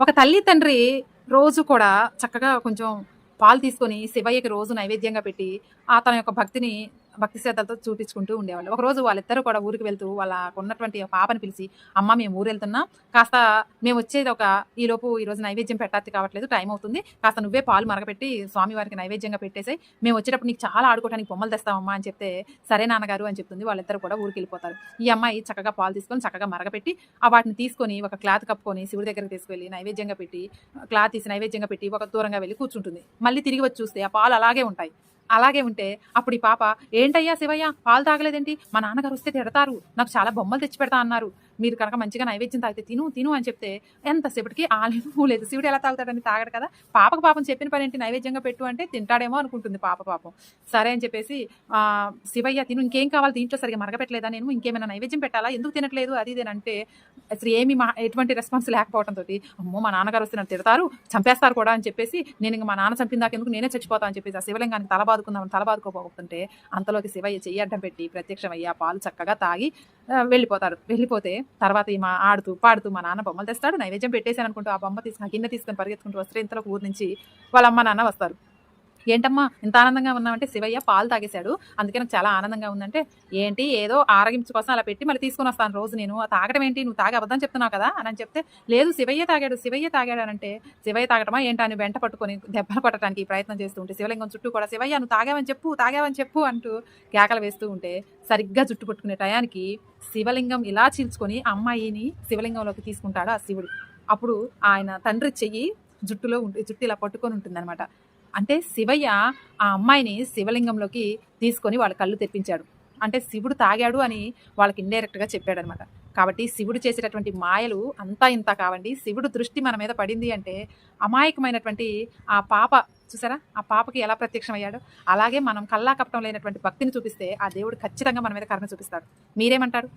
ఒక తల్లి తండ్రి రోజు కూడా చక్కగా కొంచెం పాలు తీసుకొని శివయ్యకి రోజు నైవేద్యంగా పెట్టి ఆ తన యొక్క భక్తిని భక్తి శ్రద్ధలతో చూపించుకుంటూ ఉండేవాళ్ళు. ఒకరోజు వాళ్ళిద్దరూ కూడా ఊరికి వెళ్తూ వాళ్ళకు ఉన్నటువంటి పాపని పిలిచి అమ్మ మేము ఊరు వెళ్తున్నాం. కాస్త మేము వచ్చేది ఒక ఈలోపు ఈరోజు నైవేద్యం పెట్టాలి కావట్లేదు టైం అవుతుంది. కాస్త నువ్వే పాలు మరగపెట్టి స్వామివారికి నైవేద్యంగా పెట్టేసాయి. మేము వచ్చేటప్పుడు నీకు చాలా ఆడుకోవడానికి బొమ్మలు తెస్తామమ్మా అని చెప్తే సరే నాన్నగారు అని చెప్తుంది. వాళ్ళిద్దరు కూడా ఊరికి వెళ్ళిపోతారు. ఈ అమ్మాయి చక్కగా పాలు తీసుకొని చక్కగా మరగపెట్టి ఆ వాటిని తీసుకొని ఒక క్లాత్ కప్పుకొని శివుడి దగ్గరికి తీసుకెళ్ళి నైవేద్యంగా పెట్టి క్లాత్ తీసి నైవేద్యంగా పెట్టి ఒక దూరంగా వెళ్ళి కూర్చుంటుంది. మళ్ళీ తిరిగి వచ్చి చూస్తే ఆ పాలు అలాగే ఉంటాయి. అలాగే ఉంటే అప్పుడు ఈ పాప ఏంటయ్యా శివయ్య పాలు తాగలేదేంటి? మా నాన్నగారు వస్తే తిడతారు. నాకు చాలా బొమ్మలు తెచ్చి పెడతా అన్నారు. మీరు కనుక మంచిగా నైవేద్యం తాగితే తిను తిను అని చెప్తే ఎంతసేపటికి ఆలేదు లేదు. శివుడు ఎలా తాగుతాడని తాగడు కదా. పాపకు పాపం చెప్పిన పని ఏంటి? నైవేద్యంగా పెట్టు అంటే తింటాడేమో అనుకుంటుంది పాప పాపం. సరే అని చెప్పేసి శివయ్య తిను ఇంకేం కావాలి? దీంట్లో సరిగా మరగపెట్టలేదా నేను? ఇంకేమైనా నైవేద్యం పెట్టాలా? ఎందుకు తినట్లేదు? అది ఇదేనంటే అంటే అసలు ఏమి మా ఎటువంటి రెస్పాన్స్ లేకపోవడంతో అమ్మో మా నాన్నగారు వస్తే నన్ను తిడతారు చంపేస్తారు కూడా అని చెప్పేసి నేను ఇంక మా నాన్న చంపిందాక ఎందుకు నేనే చచ్చిపోతా అని చెప్పేసి ఆ శివలింగానికి తల బాదుకుందామని తల బాదుకోపోతుంటే అంతలోకి శివయ్య చెయ్యి అడ్డం పెట్టి ప్రత్యక్షమయ్యి ఆ పాలు చక్కగా తాగి వెళ్ళిపోతారు. వెళ్ళిపోతే తర్వాత ఈ మా ఆడుతూ పాడుతూ మా నాన్న బొమ్మలు తెస్తాడు. నైవేద్యం పెట్టేసాను అనుకుంటూ ఆ బొమ్మ తీసుకుని గిన్నె తీసుకొని పరిగెత్తుకుంటూ వస్తే ఇంతలో ఊరు నుంచి వాళ్ళ అమ్మ నాన్న వస్తారు. ఏంటమ్మా ఇంత ఆనందంగా ఉన్నామంటే శివయ్య పాలు తాగేశాడు. అందుకే నాకు చాలా ఆనందంగా ఉందంటే ఏంటి ఏదో ఆరగించు కోసం అలా పెట్టి మళ్ళీ తీసుకొని వస్తాను రోజు నేను. ఆ తాగడం ఏంటి? నువ్వు తాగి అబద్ధం చెప్తున్నావు కదా అని చెప్తే లేదు శివయ్య తాగాడు శివయ్య తాగాడు అంటే శివయ్య తాగడమా ఏంటి? అని వెంట పట్టుకొని దెబ్బలు కొట్టడానికి ప్రయత్నం చేస్తూ ఉంటే శివలింగం చుట్టూ కూడా శివయ్య నువ్వు తాగావని చెప్పు తాగావని చెప్పు అంటూ కేకలు వేస్తూ ఉంటే సరిగ్గా జుట్టు పట్టుకునే టయానికి శివలింగం ఇలా చీల్చుకొని ఆ అమ్మాయిని శివలింగంలోకి తీసుకుంటాడు ఆ శివుడు. అప్పుడు ఆయన తండ్రి చెయ్యి జుట్టులో ఉంటే జుట్టు ఇలా పట్టుకొని ఉంటుందన్నమాట. అంటే శివయ్య ఆ అమ్మాయిని శివలింగంలోకి తీసుకొని వాళ్ళ కళ్ళు తెప్పించాడు అంటే శివుడు తాగాడు అని వాళ్ళకి ఇండైరెక్ట్గా చెప్పాడనమాట. కాబట్టి శివుడు చేసేటటువంటి మాయలు అంతా ఇంత కావండి. శివుడు దృష్టి మన మీద పడింది అంటే అమాయకమైనటువంటి ఆ పాప చూసారా? ఆ పాపకి ఎలా ప్రత్యక్షమయ్యాడు? అలాగే మనం కల్లా కపటం లేనటువంటి భక్తిని చూపిస్తే ఆ దేవుడు ఖచ్చితంగా మన మీద కరుణ చూపిస్తాడు. మీరేమంటారు?